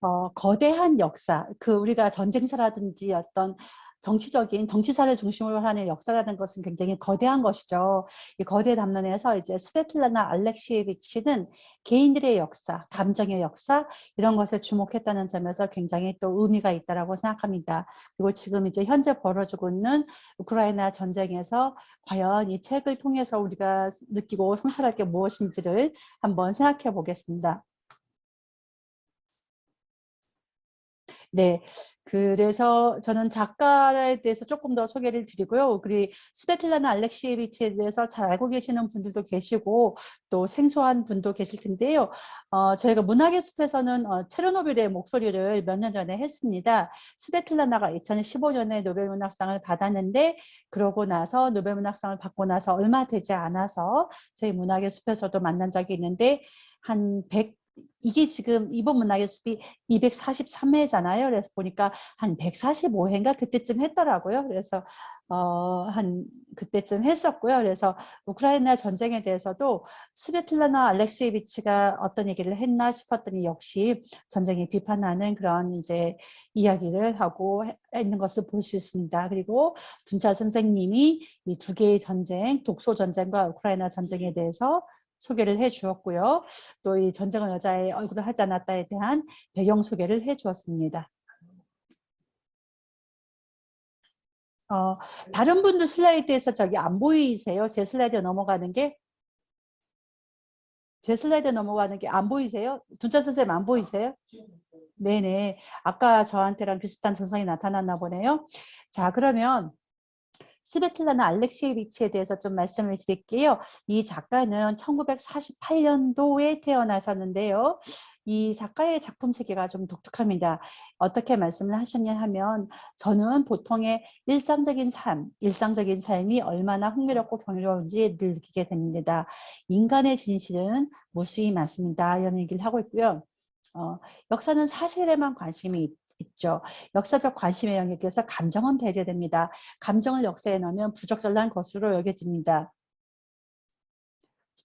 어, 거대한 역사, 그 우리가 전쟁사라든지 어떤 정치적인 정치사를 중심으로 하는 역사라는 것은 굉장히 거대한 것이죠. 이 거대 담론에서 이제 스베틀라나 알렉시에비치는 개인들의 역사, 감정의 역사 이런 것에 주목했다는 점에서 굉장히 또 의미가 있다라고 생각합니다. 그리고 지금 이제 현재 벌어지고 있는 우크라이나 전쟁에서 과연 이 책을 통해서 우리가 느끼고 성찰할 게 무엇인지를 한번 생각해 보겠습니다. 네, 그래서 저는 작가에 대해서 조금 더 소개를 드리고요. 그리고 스베틀라나 알렉시에비치에 대해서 잘 알고 계시는 분들도 계시고 또 생소한 분도 계실 텐데요. 어, 저희가 문학의 숲에서는 어, 체르노빌의 목소리를 몇 년 전에 했습니다. 스베틀라나가 2015년에 노벨문학상을 받았는데 그러고 나서 노벨문학상을 받고 나서 얼마 되지 않아서 저희 문학의 숲에서도 만난 적이 있는데 한 100, 이게 지금 이번 숲이 243회잖아요. 그래서 보니까 한 145회인가 그때쯤 했더라고요. 그래서 어, 한 그때쯤 했었고요. 그래서 우크라이나 전쟁에 대해서도 스베틀라나 알렉시에비치가 어떤 얘기를 했나 싶었더니 역시 전쟁에 비판하는 그런 이제 이야기를 하고 있는 것을 볼 수 있습니다. 그리고 분차 선생님이 이 두 개의 전쟁, 독소 전쟁과 우크라이나 전쟁에 대해서 소개를 해 주었고요. 또 이 전쟁은 여자의 얼굴을 하지 않았다에 대한 배경 소개를 해 주었습니다. 어, 다른 분들 슬라이드에서 저기 안 보이세요? 제 슬라이드 넘어가는 게? 제 슬라이드 넘어가는 게 안 보이세요? 둔자 선생님 안 보이세요? 네네. 아까 저한테랑 비슷한 증상이 나타났나 보네요. 자, 그러면 스베틀라나 알렉시에비치에 대해서 좀 말씀을 드릴게요. 이 작가는 1948년도에 태어나셨는데요. 이 작가의 작품 세계가 좀 독특합니다. 어떻게 말씀을 하셨냐 하면 저는 보통의 일상적인 삶, 일상적인 삶이 얼마나 흥미롭고 경이로운지 늘 느끼게 됩니다. 인간의 진실은 무수히 많습니다. 이런 얘기를 하고 있고요. 어, 역사는 사실에만 관심이 있죠. 역사적 관심의 영역에서 감정은 배제됩니다. 감정을 역사에 넣으면 부적절한 것으로 여겨집니다.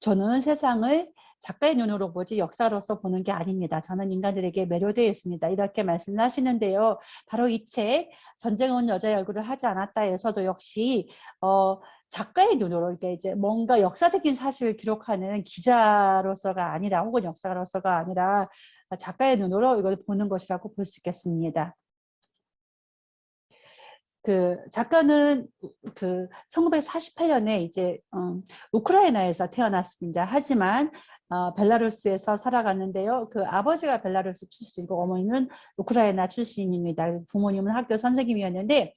저는 세상을 작가의 눈으로 보지 역사로서 보는 게 아닙니다. 저는 인간들에게 매료되어 있습니다. 이렇게 말씀하시는데요. 바로 이 책 전쟁은 여자의 얼굴을 하지 않았다에서도 역시 어, 작가의 눈으로 이게 이제 뭔가 역사적인 사실을 기록하는 기자로서가 아니라 혹은 역사로서가 아니라 작가의 눈으로 이걸 보는 것이라고 볼 수 있겠습니다. 그 작가는 그 1948년에 이제 음, 우크라이나에서 태어났습니다. 하지만 어, 벨라루스에서 살아갔는데요. 그 아버지가 벨라루스 출신이고 어머니는 우크라이나 출신입니다. 부모님은 학교 선생님이었는데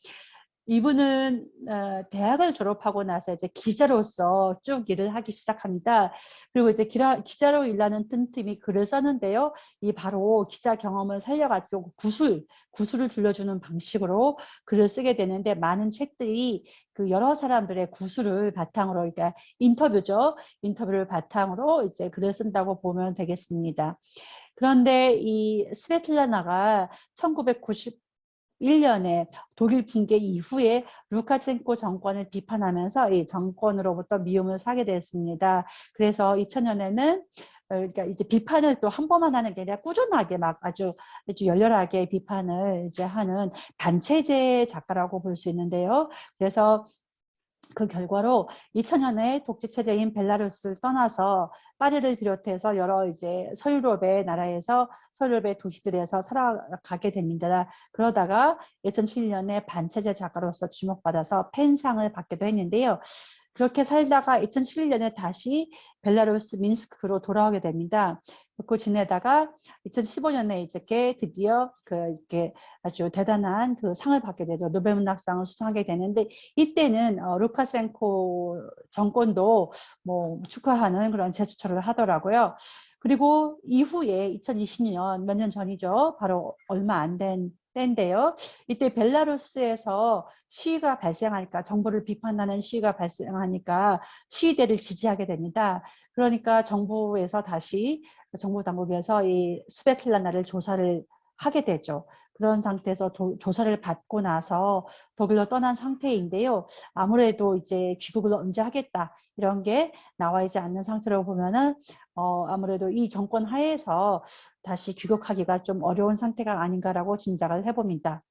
이분은 어, 대학을 졸업하고 나서 이제 기자로서 쭉 일을 하기 시작합니다. 그리고 이제 기라, 기자로 일하는 틈틈이 글을 썼는데요. 이 바로 기자 경험을 살려가지고 구술, 구술을 들려주는 방식으로 글을 쓰게 되는데 많은 책들이 그 여러 사람들의 구술을 바탕으로 그러니까 인터뷰죠. 인터뷰를 바탕으로 이제 글을 쓴다고 보면 되겠습니다. 그런데 이 스베틀라나가 1990 1년에 독일 붕괴 이후에 루카첸코 정권을 비판하면서 이 정권으로부터 미움을 사게 됐습니다. 그래서 2000년에는 어, 그러니까 이제 비판을 또 한 번만 하는 게 아니라 꾸준하게 막 아주 아주 열렬하게 비판을 이제 하는 반체제 작가라고 볼 수 있는데요. 그래서 그 결과로 2000년에 독재 체제인 벨라루스를 떠나서 파리를 비롯해서 여러 이제 서유럽의 나라에서 서유럽의 도시들에서 살아가게 됩니다. 그러다가 2007년에 반체제 작가로서 주목받아서 펜상을 받기도 했는데요. 그렇게 살다가 2011년에 다시 벨라루스 민스크로 돌아오게 됩니다. 그렇고 지내다가 2015년에 이제 드디어 그 이렇게 아주 대단한 그 상을 받게 되죠. 노벨 문학상을 수상하게 되는데 이때는 어, 루카센코 정권도 뭐 축하하는 그런 제스처를 하더라고요. 그리고 이후에 2020년 몇 년 전이죠. 바로 얼마 안 된 때인데요. 이때 벨라루스에서 시위가 발생하니까 정부를 비판하는 시위가 발생하니까 시위대를 지지하게 됩니다. 그러니까 정부에서 다시 정부 당국에서 이 스베틀라나를 조사를 하게 되죠. 그런 상태에서 도- 조사를 받고 나서 독일로 떠난 상태인데요. 아무래도 이제 귀국을 언제 하겠다 이런 게 나와 있지 않는 상태로 보면은 어, 아무래도 이 정권 하에서 다시 귀국하기가 좀 어려운 상태가 아닌가라고 짐작을 해봅니다.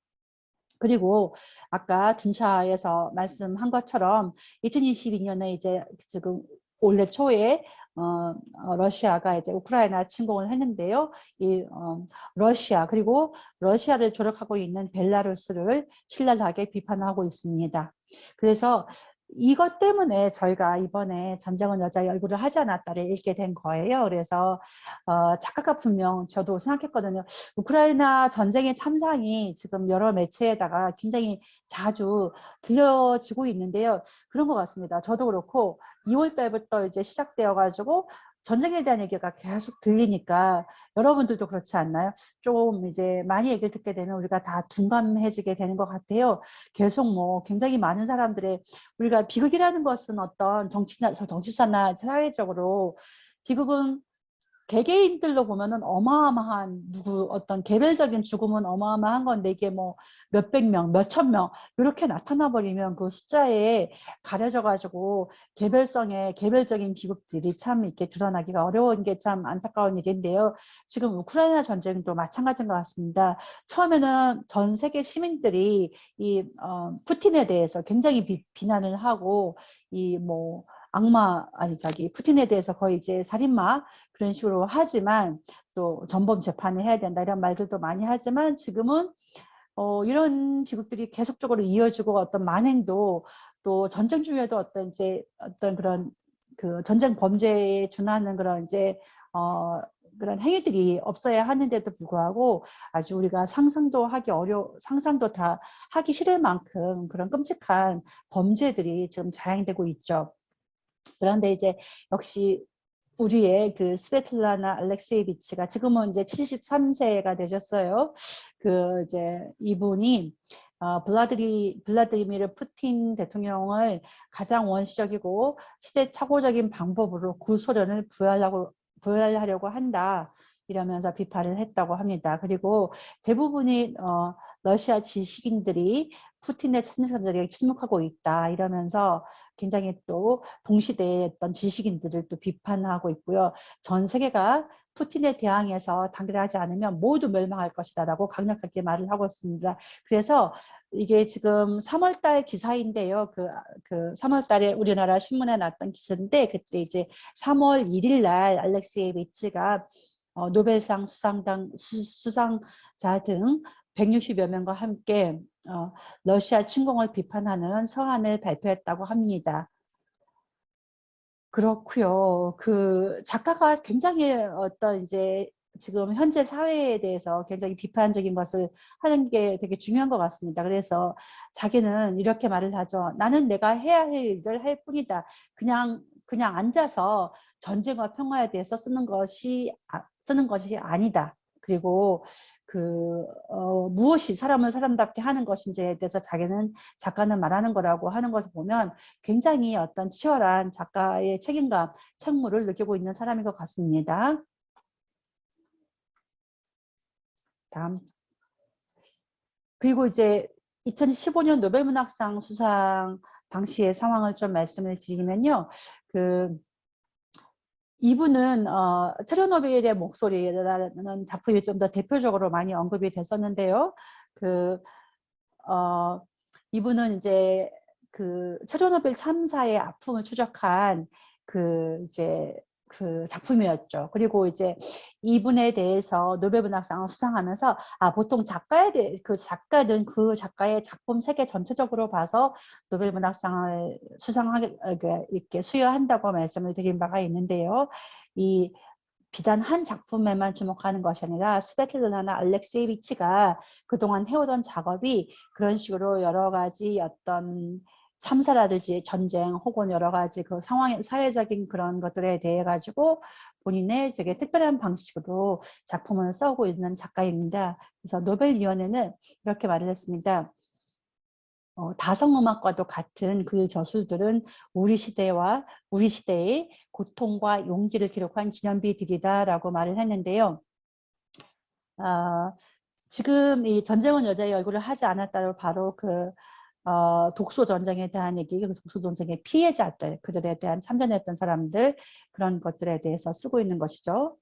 그리고 아까 둔샤에서 말씀한 것처럼 2022년에 이제 지금 올해 초에 어, 어, 러시아가 이제 우크라이나 침공을 했는데요. 이 어, 러시아 그리고 러시아를 조력하고 있는 벨라루스를 신랄하게 비판하고 있습니다. 그래서 이것 때문에 저희가 이번에 전쟁은 여자의 얼굴을 하지 않았다를 읽게 된 거예요. 그래서 어, 작가가 분명 저도 생각했거든요. 우크라이나 전쟁의 참상이 지금 여러 매체에다가 굉장히 자주 들려지고 있는데요. 그런 것 같습니다. 저도 그렇고 2월 달부터 이제 시작되어 가지고 전쟁에 대한 얘기가 계속 들리니까 여러분들도 그렇지 않나요? 좀 이제 많이 얘기를 듣게 되면 우리가 다 둔감해지게 되는 것 같아요. 계속 뭐 굉장히 많은 사람들의 우리가 비극이라는 것은 어떤 정치나 정치사나 사회적으로 비극은 개개인들로 보면은 어마어마한 누구 어떤 개별적인 죽음은 어마어마한 건데 이게 뭐 몇백 명, 몇천 명 이렇게 나타나 버리면 그 숫자에 가려져 가지고 개별성의 개별적인 비극들이 참 이렇게 드러나기가 어려운 게 참 안타까운 일인데요. 지금 우크라이나 전쟁도 마찬가지인 것 같습니다. 처음에는 전 세계 시민들이 이 어, 푸틴에 대해서 굉장히 비, 비난을 하고 이뭐 악마 아니 자기 푸틴에 대해서 거의 이제 살인마 그런 식으로 하지만 또 전범 재판을 해야 된다 이런 말들도 많이 하지만 지금은 어, 이런 비극들이 계속적으로 이어지고 어떤 만행도 또 전쟁 중에도 어떤 이제 어떤 그런 그 전쟁 범죄에 준하는 그런 이제 어 그런 행위들이 없어야 하는데도 불구하고 아주 우리가 상상도 하기 어려 상상도 다 하기 싫을 만큼 그런 끔찍한 범죄들이 지금 자행되고 있죠. 그런데 이제 역시 우리의 그 스베틀라나 알렉세이비치가 지금은 이제 73세가 되셨어요. 그 이제 이분이 어, 블라드리 블라디미르 푸틴 대통령을 가장 원시적이고 시대착오적인 방법으로 구소련을 부활하고 부활하려고 한다. 이러면서 비판을 했다고 합니다. 그리고 대부분이 어, 러시아 지식인들이 푸틴의 천년전쟁에 침묵하고 있다 이러면서 굉장히 또 동시대의 어떤 지식인들을 또 비판하고 있고요. 전 세계가 푸틴에 대항해서 단결하지 않으면 모두 멸망할 것이다 라고 강력하게 말을 하고 있습니다. 그래서 이게 지금 3월달 기사인데요. 그, 그 3월달에 우리나라 신문에 났던 기사인데 그때 이제 3월 1일날 알렉세이 비치가 어, 노벨상 수상당 수, 수상자 등 160여 명과 함께 어, 러시아 침공을 비판하는 서한을 발표했다고 합니다. 그렇고요. 그 작가가 굉장히 어떤 이제 지금 현재 사회에 대해서 굉장히 비판적인 것을 하는 게 되게 중요한 것 같습니다. 그래서 자기는 이렇게 말을 하죠. 나는 내가 해야 할 일을 할 뿐이다. 그냥 그냥 앉아서 전쟁과 평화에 대해서 쓰는 것이 아, 쓰는 것이 아니다. 그리고 그 어, 무엇이 사람을 사람답게 하는 것인지에 대해서 자기는 작가는 말하는 거라고 하는 것을 보면 굉장히 어떤 치열한 작가의 책임감, 책무를 느끼고 있는 사람인 것 같습니다. 다음. 그리고 이제 2015년 노벨문학상 수상 당시의 상황을 좀 말씀을 드리면요. 그 이분은 어, 체르노빌의 목소리라는 작품이 좀 더 대표적으로 많이 언급이 됐었는데요. 그 어, 이분은 이제 그 체르노빌 참사의 아픔을 추적한 그 이제 그 작품이었죠. 그리고 이제 이분에 대해서 노벨문학상을 수상하면서 아 보통 작가에 대해 그 작가는 그 작가의 작품 세계 전체적으로 봐서 노벨문학상을 수상하게 이렇게 수여한다고 말씀을 드린 바가 있는데요. 이 비단 한 작품에만 주목하는 것이 아니라 스베틀라나 알렉세이비치가 그동안 해오던 작업이 그런 식으로 여러 가지 어떤 참사라든지 전쟁 혹은 여러 가지 그 상황 사회적인 그런 것들에 대해 가지고 본인의 되게 특별한 방식으로 작품을 써오고 있는 작가입니다. 그래서 노벨위원회는 이렇게 말을 했습니다. 어, 다성음악과도 같은 그 저술들은 우리 시대와 우리 시대의 고통과 용기를 기록한 기념비들이다라고 말을 했는데요. 어, 지금 이 전쟁은 여자의 얼굴을 하지 않았다로 바로 그 어, 독소 전쟁에 대한 얘기, 그 독소 전쟁의 피해자들, 그들에 대한 참전했던 사람들 그런 것들에 대해서 쓰고 있는 것이죠.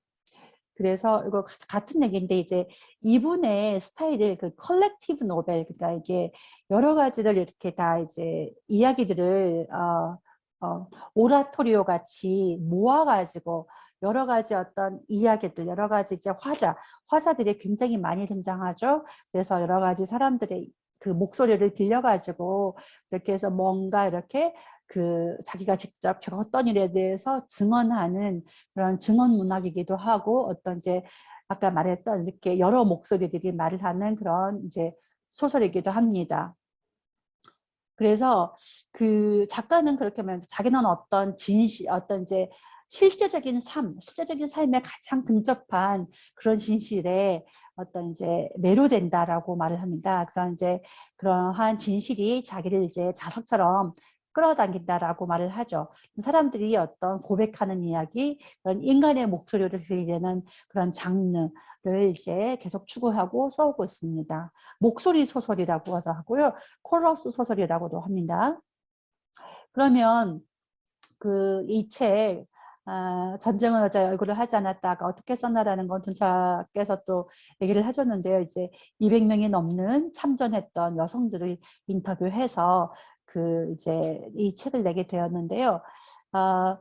그래서 이거 같은 얘기인데 이제 이분의 스타일을 그 컬렉티브 노벨 그러니까 이게 여러 가지를 이렇게 다 이제 이야기들을 어, 어, 오라토리오 같이 모아가지고 여러 가지 어떤 이야기들, 여러 가지 이제 화자, 화자들이 굉장히 많이 등장하죠. 그래서 여러 가지 사람들의 그 목소리를 빌려가지고 이렇게 해서 뭔가 이렇게 그 자기가 직접 겪었던 일에 대해서 증언하는 그런 증언 문학이기도 하고 어떤 이제 아까 말했던 이렇게 여러 목소리들이 말을 하는 그런 이제 소설이기도 합니다. 그래서 그 작가는 그렇게 말하면 자기는 어떤 진실, 어떤 이제 실제적인 삶, 실제적인 삶에 가장 근접한 그런 진실에 어떤 이제 매료된다라고 말을 합니다. 그런 이제 그러한 진실이 자기를 이제 자석처럼 끌어당긴다라고 말을 하죠. 사람들이 어떤 고백하는 이야기, 그런 인간의 목소리를 들리는 그런 장르를 이제 계속 추구하고 써오고 있습니다. 목소리 소설이라고 하고요. 코러스 소설이라고도 합니다. 그러면 그 이 책, 아, 전쟁은 여자의 얼굴을 하지 않았다가 어떻게 썼나라는 건 전차께서 또 얘기를 해줬는데요. 이제 200명이 넘는 참전했던 여성들을 인터뷰해서 그 이제 이 책을 내게 되었는데요. 어,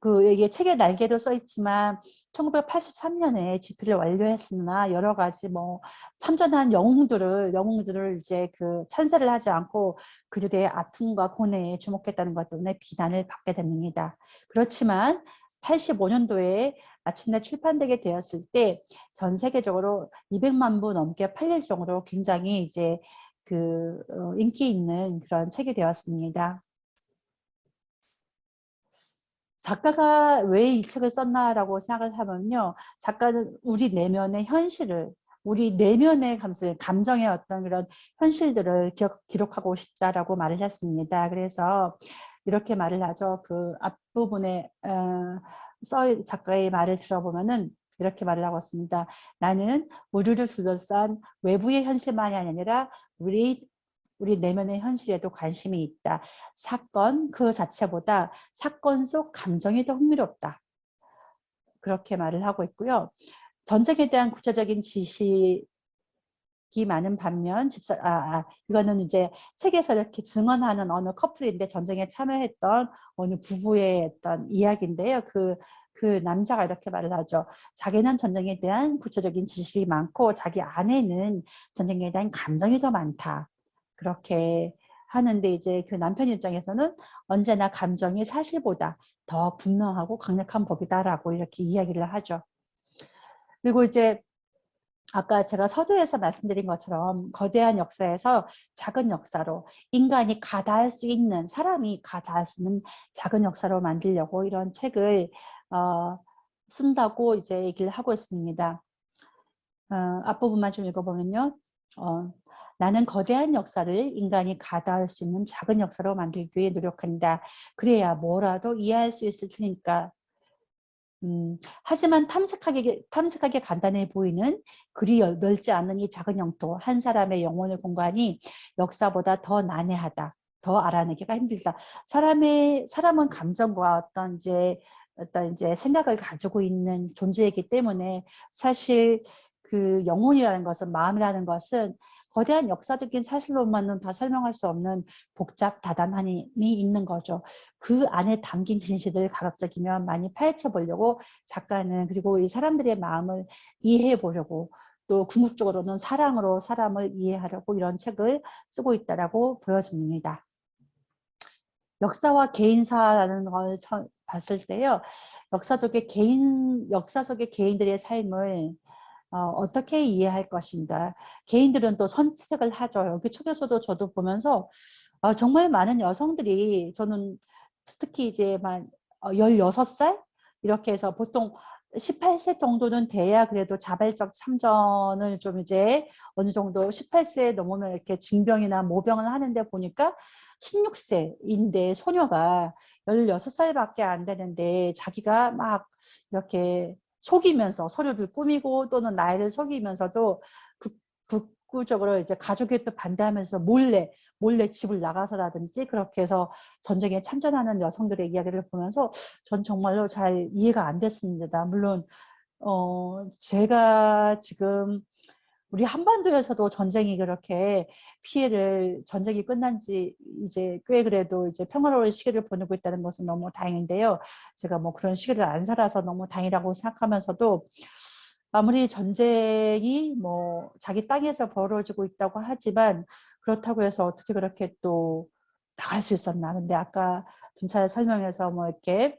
그 이게 책의 날개도 써 있지만 1983년에 집필을 완료했으나 여러 가지 뭐 참전한 영웅들을 영웅들을 이제 그 찬사를 하지 않고 그들의 아픔과 고뇌에 주목했다는 것 때문에 비난을 받게 됩니다. 그렇지만 85년도에 마침내 출판되게 되었을 때 전 세계적으로 200만 부 넘게 팔릴 정도로 굉장히 이제 그 어, 인기 있는 그런 책이 되었습니다. 작가가 왜 이 책을 썼나라고 생각을 하면요. 작가는 우리 내면의 현실을 우리 내면의 감성, 감정의 어떤 그런 현실들을 기억, 기록하고 싶다라고 말을 했습니다. 그래서 이렇게 말을 하죠. 그 앞부분에 어, 써 작가의 말을 들어보면은 이렇게 말을 하고 있습니다. 나는 우리를 둘러싼 외부의 현실만이 아니라 우리 우리 내면의 현실에도 관심이 있다. 사건 그 자체보다 사건 속 감정이 더 흥미롭다. 그렇게 말을 하고 있고요. 전쟁에 대한 구체적인 지식 이 많은 반면 집사 아, 아 이거는 이제 책에서 이렇게 증언하는 어느 커플인데 전쟁에 참여했던 어느 부부의 어떤 이야기인데요. 그그 남자가 이렇게 말을 하죠. 자기는 전쟁에 대한 구체적인 지식이 많고 자기 아내는 전쟁에 대한 감정이 더 많다. 그렇게 하는데 이제 그 남편 입장에서는 언제나 감정이 사실보다 더 분명하고 강력한 법이다라고 이렇게 이야기를 하죠. 그리고 이제 아까 제가 서두에서 말씀드린 것처럼 거대한 역사에서 작은 역사로 인간이 가다할 수 있는 사람이 가다할 수 있는 작은 역사로 만들려고 이런 책을 어, 쓴다고 이제 얘기를 하고 있습니다. 어, 앞부분만 좀 읽어보면요. 어, 나는 거대한 역사를 인간이 가다할 수 있는 작은 역사로 만들기 위해 노력한다. 그래야 뭐라도 이해할 수 있을 테니까. 음, 하지만 탐색하게, 탐색하게 간단해 보이는 그리 넓지 않은 이 작은 영토, 한 사람의 영혼의 공간이 역사보다 더 난해하다. 더 알아내기가 힘들다. 사람의, 사람은 감정과 어떤 이제 어떤 이제 생각을 가지고 있는 존재이기 때문에 사실 그 영혼이라는 것은 마음이라는 것은 거대한 역사적인 사실로만은 다 설명할 수 없는 복잡 다단함이 있는 거죠. 그 안에 담긴 진실을 가급적이면 많이 파헤쳐 보려고 작가는 그리고 이 사람들의 마음을 이해해 보려고 또 궁극적으로는 사랑으로 사람을 이해하려고 이런 책을 쓰고 있다라고 보여집니다. 역사와 개인사라는 걸 봤을 때요. 역사 속의 개인, 역사 속의 개인들의 삶을 어, 떻게 이해할 것인가. 개인들은 또 선택을 하죠. 여기 책에서도 저도 보면서 어, 정말 많은 여성들이 저는 특히 이제 만 16살 어, 이렇게 해서 보통 18세 정도는 돼야 그래도 자발적 참전을 좀 이제 어느 정도 18세 넘으면 이렇게 징병이나 모병을 하는데 보니까 16세인데 소녀가 16살밖에 안 되는데 자기가 막 이렇게 속이면서 서류를 꾸미고 또는 나이를 속이면서도 극, 극구적으로 이제 가족이 또 반대하면서 몰래 몰래 집을 나가서라든지 그렇게 해서 전쟁에 참전하는 여성들의 이야기를 보면서 전 정말로 잘 이해가 안 됐습니다. 물론 어 제가 지금 우리 한반도에서도 전쟁이 그렇게 피해를 전쟁이 끝난 지 이제 꽤 그래도 이제 평화로운 시기를 보내고 있다는 것은 너무 다행인데요. 제가 뭐 그런 시기를 안 살아서 너무 다행이라고 생각하면서도 아무리 전쟁이 뭐 자기 땅에서 벌어지고 있다고 하지만 그렇다고 해서 어떻게 그렇게 또 나갈 수 있었나. 근데 아까 준차의 설명에서 뭐 이렇게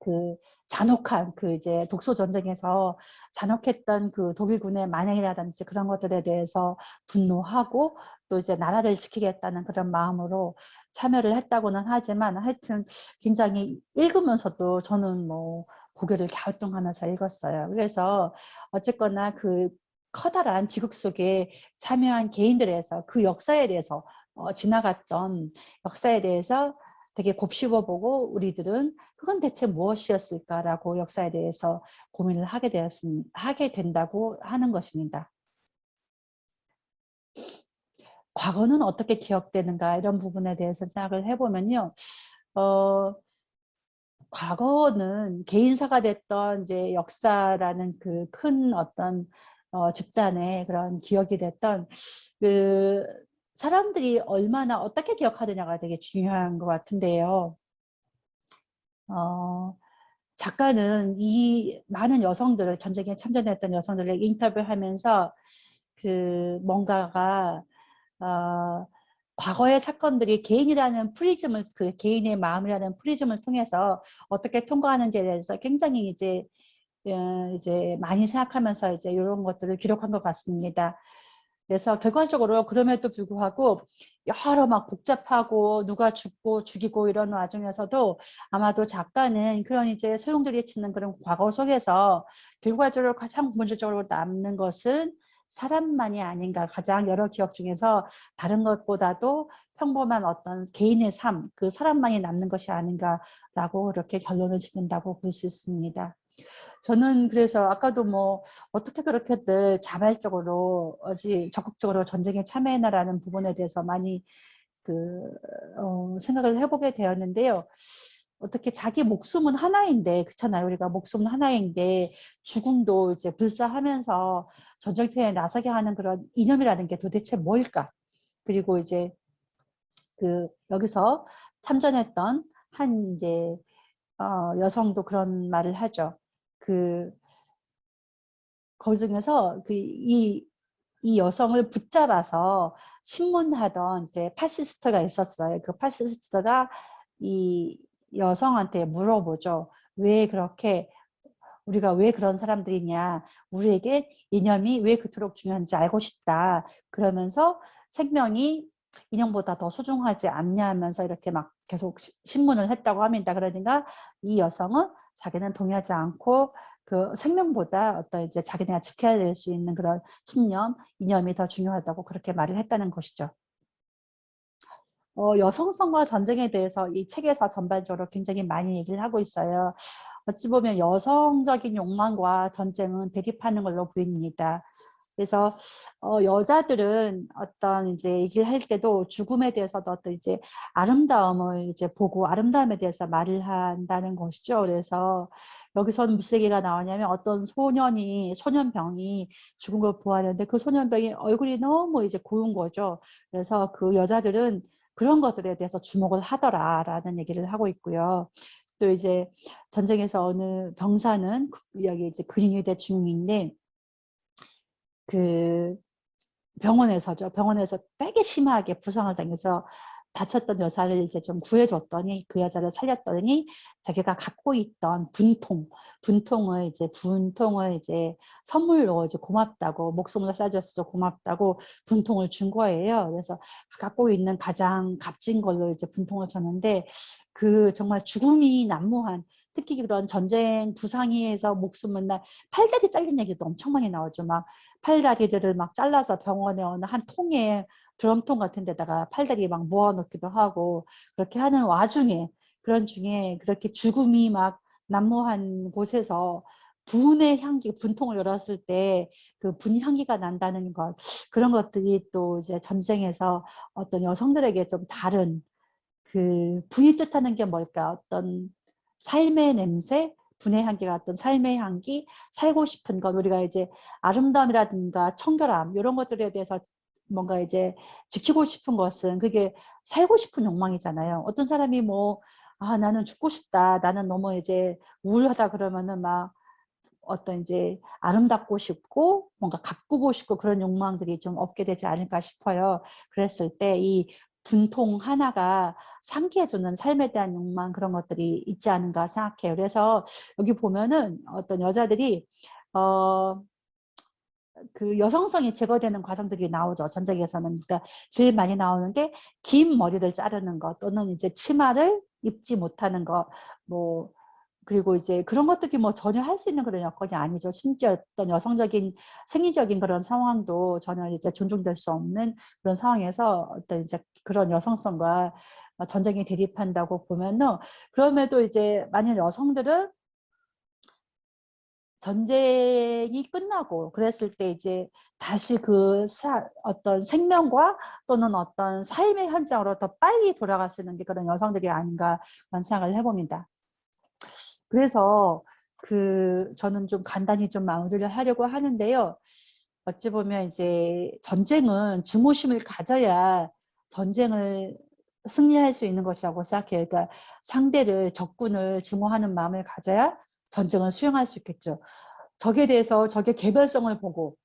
그 잔혹한 그 이제 독소 전쟁에서 잔혹했던 그 독일군의 만행이라든지 그런 것들에 대해서 분노하고 또 이제 나라를 지키겠다는 그런 마음으로 참여를 했다고는 하지만 하여튼 굉장히 읽으면서도 저는 뭐 고개를 갸우뚱하면서 읽었어요. 그래서 어쨌거나 그 커다란 비극 속에 참여한 개인들에서 그 역사에 대해서 어, 지나갔던 역사에 대해서 되게 곱씹어보고 우리들은 그건 대체 무엇이었을까라고 역사에 대해서 고민을 하게 되었습니다. 하게 된다고 하는 것입니다. 과거는 어떻게 기억되는가 이런 부분에 대해서 생각을 해보면요. 어, 과거는 개인사가 됐던 이제 역사라는 그 큰 어떤 어, 집단의 그런 기억이 됐던 그 사람들이 얼마나 어떻게 기억하느냐가 되게 중요한 것 같은데요. 어, 작가는 이 많은 여성들을 전쟁에 참전했던 여성들을 인터뷰하면서 그 뭔가가 어, 과거의 사건들이 개인이라는 프리즘을 그 개인의 마음이라는 프리즘을 통해서 어떻게 통과하는지에 대해서 굉장히 이제 어, 이제 많이 생각하면서 이제 이런 것들을 기록한 것 같습니다. 그래서 결과적으로 그럼에도 불구하고 여러 막 복잡하고 누가 죽고 죽이고 이런 와중에서도 아마도 작가는 그런 이제 소용돌이 치는 그런 과거 속에서 결과적으로 가장 본질적으로 남는 것은 사람만이 아닌가 가장 여러 기억 중에서 다른 것보다도 평범한 어떤 개인의 삶, 그 사람만이 남는 것이 아닌가라고 그렇게 결론을 짓는다고 볼 수 있습니다. 저는 그래서 아까도 뭐 어떻게 그렇게들 자발적으로 어지 적극적으로 전쟁에 참여해나라는 부분에 대해서 많이 그 어, 생각을 해보게 되었는데요. 어떻게 자기 목숨은 하나인데 그렇잖아요. 우리가 목숨은 하나인데 죽음도 이제 불사하면서 전쟁터에 나서게 하는 그런 이념이라는 게 도대체 뭘까? 그리고 이제 그 여기서 참전했던 한 이제 어, 여성도 그런 말을 하죠. 그 거기 중에서 그이이 여성을 붙잡아서 신문하던 이제 파시스트가 있었어요. 그 파시스트가 이 여성한테 물어보죠. 왜 그렇게 우리가 왜 그런 사람들이냐 우리에게 이념이 왜 그토록 중요한지 알고 싶다 그러면서 생명이 인형보다 더 소중하지 않냐 하면서 이렇게 막 계속 신문을 했다고 합니다 그러니까 이 여성은 자기는 동의하지 않고 그 생명보다 어떤 이제 자기네가 지켜야 될 수 있는 그런 신념, 이념이 더 중요하다고 그렇게 말을 했다는 것이죠. 어, 여성성과 전쟁에 대해서 이 책에서 전반적으로 굉장히 많이 얘기를 하고 있어요. 어찌 보면 여성적인 욕망과 전쟁은 대립하는 걸로 보입니다. 그래서 어, 여자들은 어떤 이제 얘기를 할 때도 죽음에 대해서도 어떤 이제 아름다움을 이제 보고 아름다움에 대해서 말을 한다는 것이죠. 그래서 여기서는 무슨 얘기가 나오냐면 어떤 소년이 소년병이 죽은 걸 보았는데 그 소년병이 얼굴이 너무 이제 고운 거죠. 그래서 그 여자들은 그런 것들에 대해서 주목을 하더라라는 얘기를 하고 있고요. 또 이제 전쟁에서 어느 병사는 여기 이제 그림이 대 중인데 그 병원에서죠. 병원에서 되게 심하게 부상을 당해서 다쳤던 여자를 이제 좀 구해줬더니 그 여자를 살렸더니 자기가 갖고 있던 분통, 분통을 이제 분통을 이제 선물로 이제 고맙다고 목숨을 쏴줘서 고맙다고 분통을 준 거예요. 그래서 갖고 있는 가장 값진 걸로 이제 분통을 줬는데 그 정말 죽음이 난무한 특히 그런 전쟁 부상이에서 목숨을 날 팔다리 잘린 얘기도 엄청 많이 나오죠. 막 팔다리들을 막 잘라서 병원에 어느 한 통에 드럼통 같은 데다가 팔다리 막 모아놓기도 하고 그렇게 하는 와중에 그런 중에 그렇게 죽음이 막 난무한 곳에서 분의 향기, 분통을 열었을 때 그 분향기가 난다는 것 그런 것들이 또 이제 전쟁에서 어떤 여성들에게 좀 다른 그 분이 뜻하는 게 뭘까? 어떤 삶의 냄새, 분의 향기가 어떤 삶의 향기, 살고 싶은 것 우리가 이제 아름다움이라든가 청결함 이런 것들에 대해서 뭔가 이제 지키고 싶은 것은 그게 살고 싶은 욕망이잖아요. 어떤 사람이 뭐 아, 나는 죽고 싶다. 나는 너무 이제 우울하다 그러면은 막 어떤 이제 아름답고 싶고 뭔가 가꾸고 싶고 그런 욕망들이 좀 없게 되지 않을까 싶어요. 그랬을 때 이 분통 하나가 상기해주는 삶에 대한 욕망 그런 것들이 있지 않은가 생각해요. 그래서 여기 보면은 어떤 여자들이 어, 그 여성성이 제거되는 과정들이 나오죠. 전쟁에서는. 그러니까 제일 많이 나오는 게 긴 머리를 자르는 것 또는 이제 치마를 입지 못하는 것, 뭐 그리고 이제 그런 것들이 뭐 전혀 할 수 있는 그런 여건이 아니죠. 심지어 어떤 여성적인 생리적인 그런 상황도 전혀 이제 존중될 수 없는 그런 상황에서 어떤 이제 그런 여성성과 전쟁에 대립한다고 보면은 그럼에도 이제 만약 여성들은 전쟁이 끝나고 그랬을 때 이제 다시 그 사, 어떤 생명과 또는 어떤 삶의 현장으로 더 빨리 돌아갈 수 있는 게 그런 여성들이 아닌가 그런 생각을 해봅니다. 그래서 그 저는 좀 간단히 좀 마무리를 하려고 하는데요. 어찌 보면 이제 전쟁은 증오심을 가져야 전쟁을 승리할 수 있는 것이라고 생각해요. 그러니까 상대를 적군을 증오하는 마음을 가져야 전쟁을 수행할 수 있겠죠. 적에 대해서 적의 개별성을 보고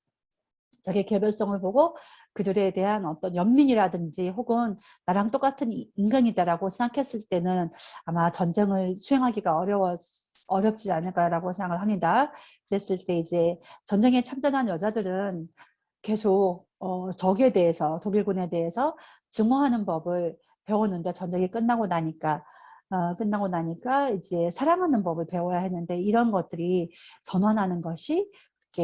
적의 개별성을 보고 그들에 대한 어떤 연민이라든지 혹은 나랑 똑같은 인간이다라고 생각했을 때는 아마 전쟁을 수행하기가 어려워 어렵지 않을까라고 생각을 합니다. 그랬을 때 이제 전쟁에 참전한 여자들은 계속 어, 적에 대해서 독일군에 대해서 증오하는 법을 배웠는데 전쟁이 끝나고 나니까 어, 끝나고 나니까 이제 사랑하는 법을 배워야 했는데 이런 것들이 전환하는 것이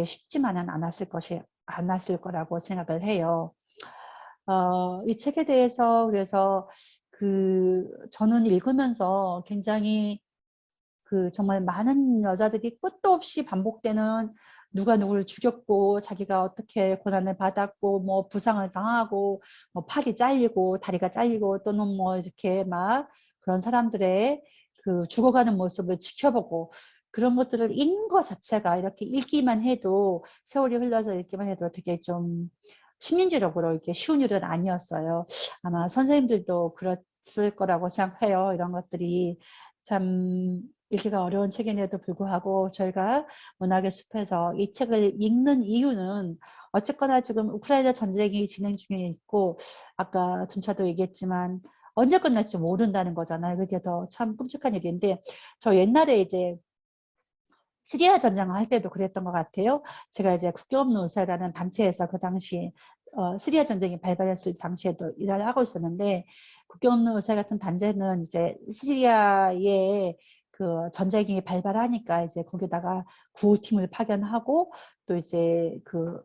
쉽지만은 않았을 것이 않았을 거라고 생각을 해요. 어, 이 책에 대해서 그래서 그 저는 읽으면서 굉장히 그 정말 많은 여자들이 끝도 없이 반복되는 누가 누구를 죽였고 자기가 어떻게 고난을 받았고 뭐 부상을 당하고 뭐 팔이 잘리고 다리가 잘리고 또는 뭐 이렇게 막 그런 사람들의 그 죽어가는 모습을 지켜보고 그런 것들을 읽는 것 자체가 이렇게 읽기만 해도 세월이 흘러서 읽기만 해도 되게 좀 심리적으로 이렇게 쉬운 일은 아니었어요. 아마 선생님들도 그랬을 거라고 생각해요. 이런 것들이 참 읽기가 어려운 책임에도 불구하고 저희가 문학의 숲에서 이 책을 읽는 이유는 어쨌거나 지금 우크라이나 전쟁이 진행 중에 있고 아까 둔차도 얘기했지만 언제 끝날지 모른다는 거잖아요. 그게 더 참 끔찍한 일인데 저 옛날에 이제 시리아 전쟁을 할 때도 그랬던 것 같아요. 제가 이제 국경 없는 의사라는 단체에서 그 당시 어, 시리아 전쟁이 발발했을 당시에도 일을 하고 있었는데 국경 없는 의사 같은 단체는 이제 시리아의 그 전쟁이 발발하니까 이제 거기다가 구호팀을 파견하고 또 이제 그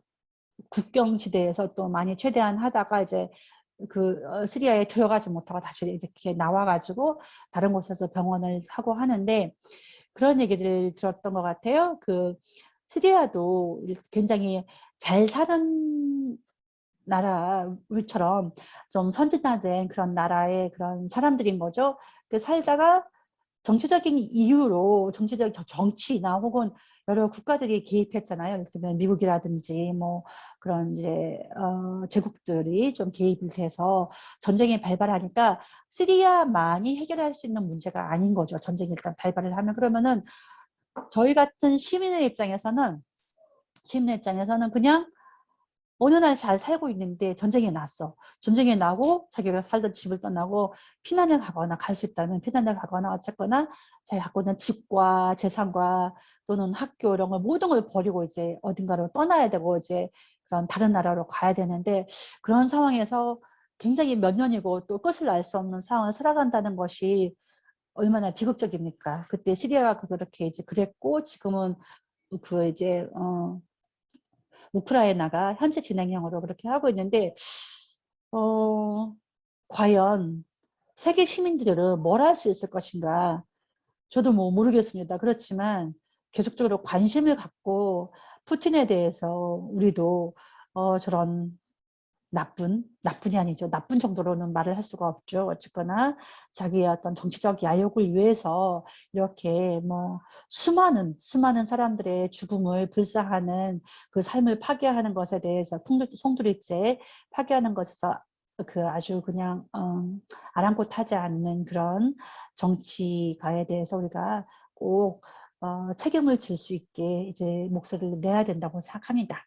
국경지대에서 또 많이 최대한 하다가 이제 그 어, 시리아에 들어가지 못하고 다시 이렇게 나와가지고 다른 곳에서 병원을 하고 하는데 그런 얘기를 들었던 것 같아요. 그 시리아도 굉장히 잘 사는 나라처럼 좀 선진화된 그런 나라의 그런 사람들인 거죠. 그 살다가 정치적인 이유로 정치적 정치나 혹은 여러 국가들이 개입했잖아요. 예를 들면 미국이라든지 뭐 그런 이제 어, 제국들이 좀 개입이 돼서 전쟁이 발발하니까 시리아만이 해결할 수 있는 문제가 아닌 거죠. 전쟁이 일단 발발을 하면 그러면은 저희 같은 시민의 입장에서는 시민의 입장에서는 그냥 어느 날 잘 살고 있는데 전쟁이 났어. 전쟁이 나고 자기가 살던 집을 떠나고 피난을 가거나 갈 수 있다면 피난을 가거나 어쨌거나 자기가 갖고 있는 집과 재산과 또는 학교 이런 걸 모든 걸 버리고 이제 어딘가로 떠나야 되고 이제 그런 다른 나라로 가야 되는데 그런 상황에서 굉장히 몇 년이고 또 끝을 알 수 없는 상황을 살아간다는 것이 얼마나 비극적입니까? 그때 시리아가 그렇게 이제 그랬고 지금은 그 이제 어 우크라이나가 현재 진행형으로 그렇게 하고 있는데 어, 과연 세계 시민들은 뭘 할 수 있을 것인가 저도 뭐 모르겠습니다. 그렇지만 계속적으로 관심을 갖고 푸틴에 대해서 우리도 어, 저런 나쁜, 나쁜이 아니죠. 나쁜 정도로는 말을 할 수가 없죠. 어쨌거나 자기의 어떤 정치적 야욕을 위해서 이렇게 뭐 수많은, 수많은 사람들의 죽음을 불사하는 그 삶을 파괴하는 것에 대해서 송두- 송두리째 파괴하는 것에서 그 아주 그냥 음, 아랑곳하지 않는 그런 정치가에 대해서 우리가 꼭 어, 책임을 질 수 있게 이제 목소리를 내야 된다고 생각합니다.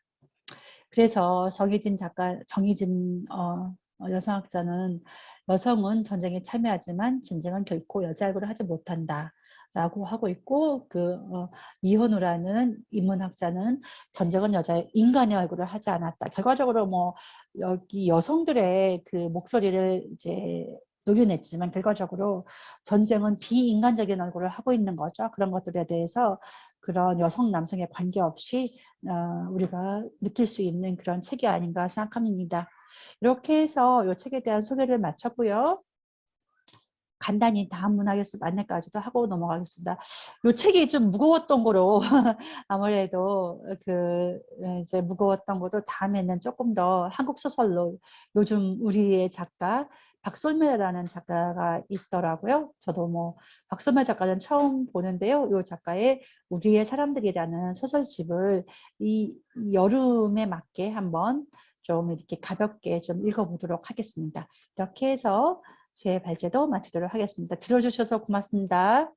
그래서 정희진 작가, 정희진 어, 어, 여성학자는 여성은 전쟁에 참여하지만 전쟁은 결코 여자 얼굴을 하지 못한다. 라고 하고 있고 그 어, 이현우라는 인문학자는 전쟁은 여자의 인간의 얼굴을 하지 않았다. 결과적으로 뭐 여기 여성들의 그 목소리를 이제 녹여냈지만 결과적으로 전쟁은 비인간적인 얼굴을 하고 있는 거죠. 그런 것들에 대해서 그런 여성 남성에 관계없이 어, 우리가 느낄 수 있는 그런 책이 아닌가 생각합니다. 이렇게 해서 이 책에 대한 소개를 마쳤고요. 간단히 다음 문학에서 만날까지도 하고 넘어가겠습니다. 이 책이 좀 무거웠던 거로 아무래도 그 이제 무거웠던 것도 다음에는 조금 더 한국 소설로 요즘 우리의 작가 박솔매라는 작가가 있더라고요. 저도 뭐 박솔매 작가는 처음 보는데요. 이 작가의 우리의 사람들이라는 소설집을 이 여름에 맞게 한번 좀 이렇게 가볍게 좀 읽어보도록 하겠습니다. 이렇게 해서 제 발제도 마치도록 하겠습니다. 들어주셔서 고맙습니다.